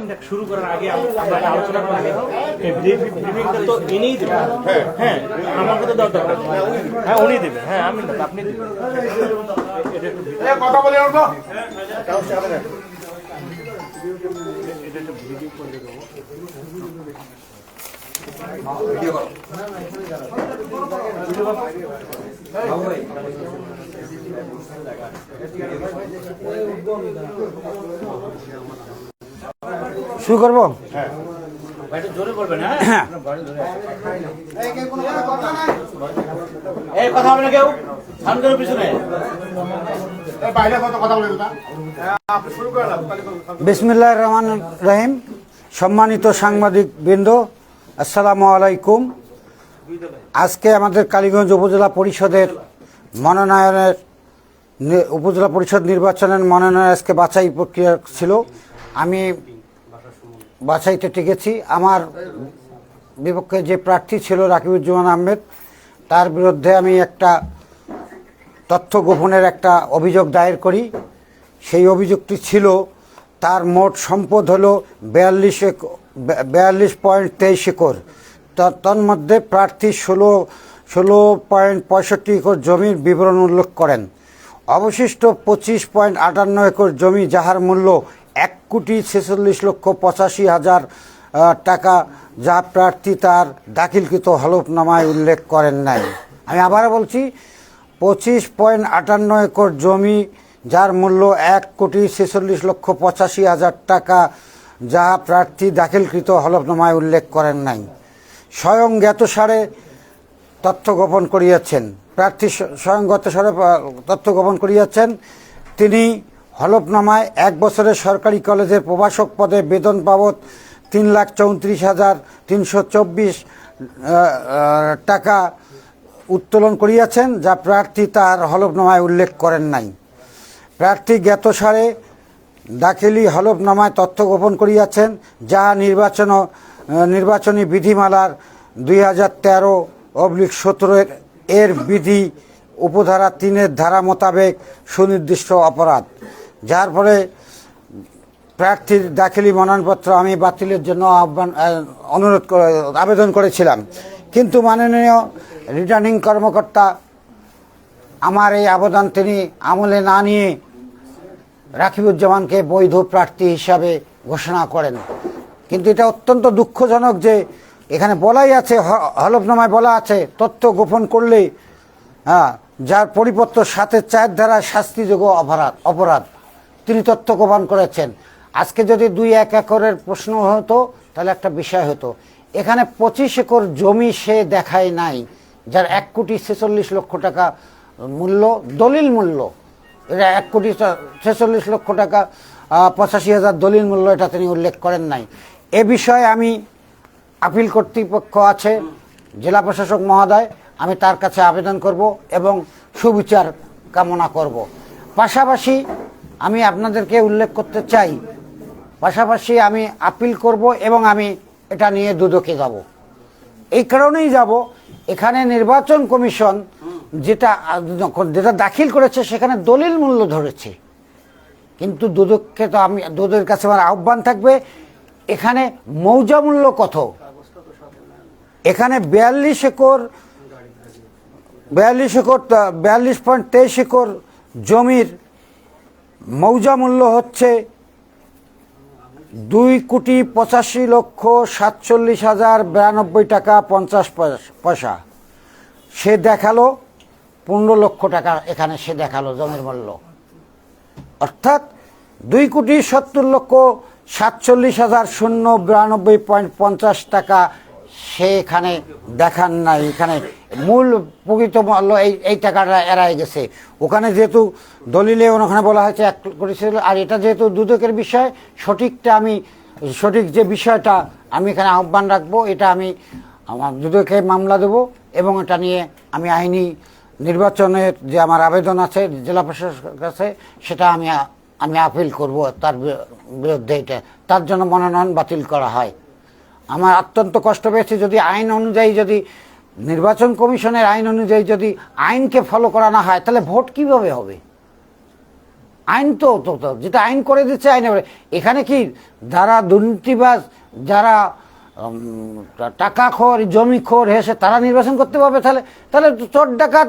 Minute শুরু করার আগে আমরা আলোচনা করে। এই ব্রিফ- ব্রিফিংটা তো ইনিই দেবেন হ্যাঁ আমাকে তো দরকার। হ্যাঁ উনি দেবেন হ্যাঁ আমি না, আপনি দেবেন। কথা বলে উঠো শুরু করব? বিসমিল্লাহ রহমান রহিম। সম্মানিত সাংবাদিক বৃন্দ আসসালামু আলাইকুম। আজকে আমাদের কালীগঞ্জ উপজেলা পরিষদের মনোনয়নের উপজেলা পরিষদ নির্বাচনের মনোনয়ন আজকে বাছাই প্রক্রিয়া ছিল। আমি বাছাইতে টিকেছি আমার বিপক্ষে যে প্রার্থী ছিল রাকিবুজ্জামান আহমেদ, তার বিরুদ্ধে আমি একটা তথ্য গোপনের একটা অভিযোগ দায়ের করি। সেই অভিযোগটি ছিল, তার মোট সম্পদ হলো বিয়াল্লিশ বিয়াল্লিশ পয়েন্ট তেইশ একর। তন্মধ্যে প্রার্থী ষোলো ষোলো পয়েন্ট পঁয়ষট্টি একর জমির বিবরণ উল্লেখ করেন। অবশিষ্ট পঁচিশ পয়েন্ট আটান্ন একর জমি যাহার মূল্য এক কোটি ছেচল্লিশ লক্ষ পঁচাশি হাজার টাকা যা প্রার্থী তার দাখিলকৃত হলফনামায় উল্লেখ করেন নাই। আমি আবারও বলছি পঁচিশ পয়েন্ট আটান্ন একর জমি যার মূল্য এক কোটি ছেচল্লিশ লক্ষ পঁচাশি হাজার টাকা যা প্রার্থী দাখিলকৃত হলফনামায় উল্লেখ করেন নাই। স্বয়ং জ্ঞাতসারে তথ্য গোপন করিয়াছেন। প্রার্থী স্বয়ং আহ, তথ্য গোপন করিয়াছেন। তিনি হলফনামায় এক বছরের সরকারি কলেজের প্রভাষক পদে বেতন বাবদ তিন লাখ চৌত্রিশ হাজার তিনশো চব্বিশ টাকা উত্তোলন করিয়াছেন, যা প্রার্থী তার হলফনামায় উল্লেখ করেন নাই। প্রার্থী জ্ঞাতসারে দাখিলি হলফনামায় তথ্য গোপন করিয়াছেন যাহা নির্বাচন নির্বাচনী বিধিমালার দুই হাজার তেরো অবলিক সতেরো এর বিধি উপধারা তিনের ধারা মোতাবেক সুনির্দিষ্ট অপরাধ। যার ফলে প্রার্থীর দাখিলি মনোনয়নপত্র আমি বাতিলের জন্য আহ্বান অনুরোধ আবেদন করেছিলাম। কিন্তু মাননীয় রিটার্নিং কর্মকর্তা আমার এই আবেদন তিনি আমলে না নিয়ে রাকিবুজ্জামানকে বৈধ প্রার্থী হিসাবে ঘোষণা করেন। কিন্তু এটা অত্যন্ত দুঃখজনক যে এখানে বলাই আছে হলফনামায় বলা আছে, তথ্য গোপন করলে হ্যাঁ যার পরিপত্র সাথে চার ধারা শাস্তিযোগ্য অপরাধ অপরাধ। তিনি তথ্য গোপন করেছেন। আজকে যদি দুই এক একরের প্রশ্ন হতো, তাহলে একটা বিষয় হতো। এখানে পঁচিশ একর জমি সে দেখায় নাই, যার এক কোটি ছেচল্লিশ লক্ষ টাকা মূল্য, দলিল মূল্য। এটা এক কোটি ছেচল্লিশ লক্ষ টাকা পঁচাশি হাজার দলিল মূল্য এটা তিনি উল্লেখ করেন নাই। এ বিষয়ে আমি আপিল কর্তৃপক্ষ আছে, জেলা প্রশাসক মহোদয়, আমি তার কাছে আবেদন করব এবং সুবিচার কামনা করব। পাশাপাশি আমি আপনাদেরকে উল্লেখ করতে চাই। পাশাপাশি আমি আপিল করব এবং আমি এটা নিয়ে দুদকে যাব। এই কারণেই যাব। এখানে নির্বাচন কমিশন যেটা যেটা দাখিল করেছে সেখানে দলিল মূল্য ধরেছে। কিন্তু দুদককে তো আমি দুদকের কাছে আমার আহ্বান থাকবে। এখানে মৌজা মূল্য কত? এখানে বিয়াল্লিশ একর বিয়াল্লিশ একর, বিয়াল্লিশ পয়েন্ট তেইশ একর জমির মৌজা মূল্য হচ্ছে দুই কোটি পঁচাশি লক্ষ সাতচল্লিশ হাজার বিরানব্বই টাকা পঞ্চাশ পয়স- সে দেখাল, পনেরো লক্ষ টাকা এখানে সে দেখাল জমির মূল্য। অর্থাৎ দুই কোটি সত্তর লক্ষ সাতচল্লিশ হাজার শূন্য বিরানব্বই পয়েন্ট পঞ্চাশ টাকা সে এখানে দেখান নাই, এখানে মূল প্রকৃত মূল্য এই এই টাকাটা এড়ায় গেছে। ওখানে যেহেতু দলিলে ওখানে বলা হয়েছে এক কোটি ছিল, আর এটা যেহেতু দুদকের বিষয়, সঠিকটা আমি, সঠিক যে বিষয়টা আমি এখানে আহ্বান রাখব, এটা আমি আমার দুদকে মামলা দেব এবং এটা নিয়ে আমি আইনি নির্বাচনের যে আমার আবেদন আছে, জেলা প্রশাসকের কাছে, সেটা আমি আমি আপিল করব, তার বিরুদ্ধে এটা, তার জন্য মনোনয়ন বাতিল করা হয়। আমার অত্যন্ত কষ্ট পেয়েছে যদি আইন অনুযায়ী যদি নির্বাচন কমিশনের আইন অনুযায়ী যদি আইনকে ফলো করা না হয়, তাহলে ভোট কীভাবে হবে? আইন তো যেটা আইন করে দিচ্ছে, আইনে এখানে কি যারা দুর্নীতিবাজ, যারা টাকাখোর, জমিখোর হেসে তারা নির্বাচন করতে পারবে তাহলে? তাহলে চোর ডাকাত,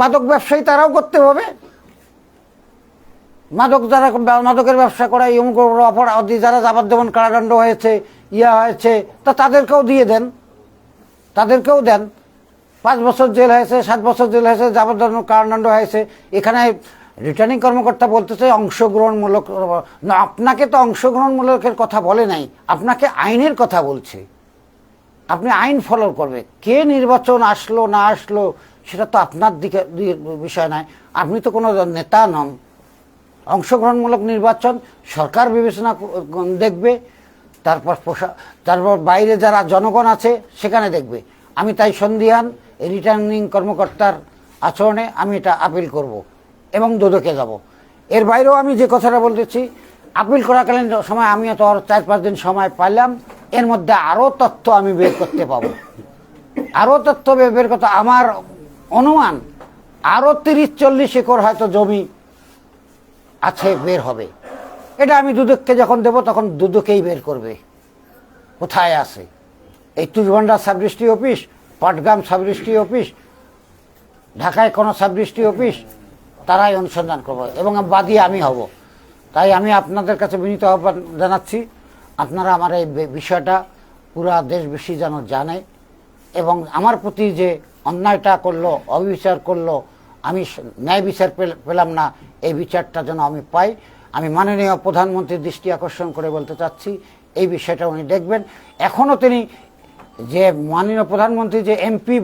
মাদক ব্যবসায়ী তারাও করতে হবে মাদক যারা মাদকের ব্যবসা করে অপরাধী যারা যাবজ্জীবন কারাদণ্ড হয়েছে ইয়া হয়েছে, তা তাদেরকেও দিয়ে দেন। তাদেরকেও দেন। পাঁচ বছর জেল হয়েছে, সাত বছর জেল হয়েছে, যাবজ্জীবন কারাদণ্ড হয়েছে। এখানে রিটার্নিং কর্মকর্তা বলতেছে, অংশগ্রহণমূলক, না, আপনাকে তো অংশগ্রহণমূলকের কথা বলে নাই, আপনাকে আইনের কথা বলছে। আপনি আইন ফলো করবে। কে নির্বাচন আসলো, না আসলো, সেটা তো আপনার দিকে বিষয় নয়। আপনি তো কোনো নেতা নন। অংশগ্রহণমূলক নির্বাচন, সরকার বিবেচনা দেখবে। তারপর প্রশা- তারপর বাইরে যারা জনগণ আছে, সেখানে দেখবে। আমি তাই সন্ধিহান রিটার্নিং কর্মকর্তার আচরণে আমি এটা আপিল করব এবং দুদকে যাব। এর বাইরেও আমি যে কথাটা বলতেছি আপিল করাকালীন সময় আমি তো আর চার পাঁচ দিন সময় পাইলাম, এর মধ্যে আরও তথ্য আমি বের করতে পাবো। আরও তথ্য বের করতে, আমার অনুমান আরও তিরিশ চল্লিশ একর হয়তো জমি আছে, বের হবে। এটা আমি দুদককে যখন দেব, তখন দুদকেই বের করবে। কোথায় আছে? এই Tushbhandar sub district office, Patgram sub district office, ঢাকায় কোনো সাব ডিস্ট্রিক্ট অফিস, তারাই অনুসন্ধান করব এবং বাদী আমি হব। তাই আমি আপনাদের কাছে বিনীত আহ্বান জানাচ্ছি, আপনারা আমার এই বিষয়টা পুরা দেশবাসী যেন জানে এবং আমার প্রতি যে অন্যায়টা করল, অবিচার করল, আমি ন্যায় বিচার পেল- পেলাম না, এই বিচারটা যেন আমি পাই। আমি মাননীয় প্রধানমন্ত্রীর দৃষ্টি আকর্ষণ করে বলতে চাচ্ছি, এই বিষয়টা উনি দেখবেন। এখনও তিনি যে মাননীয় প্রধানমন্ত্রী যে এমপি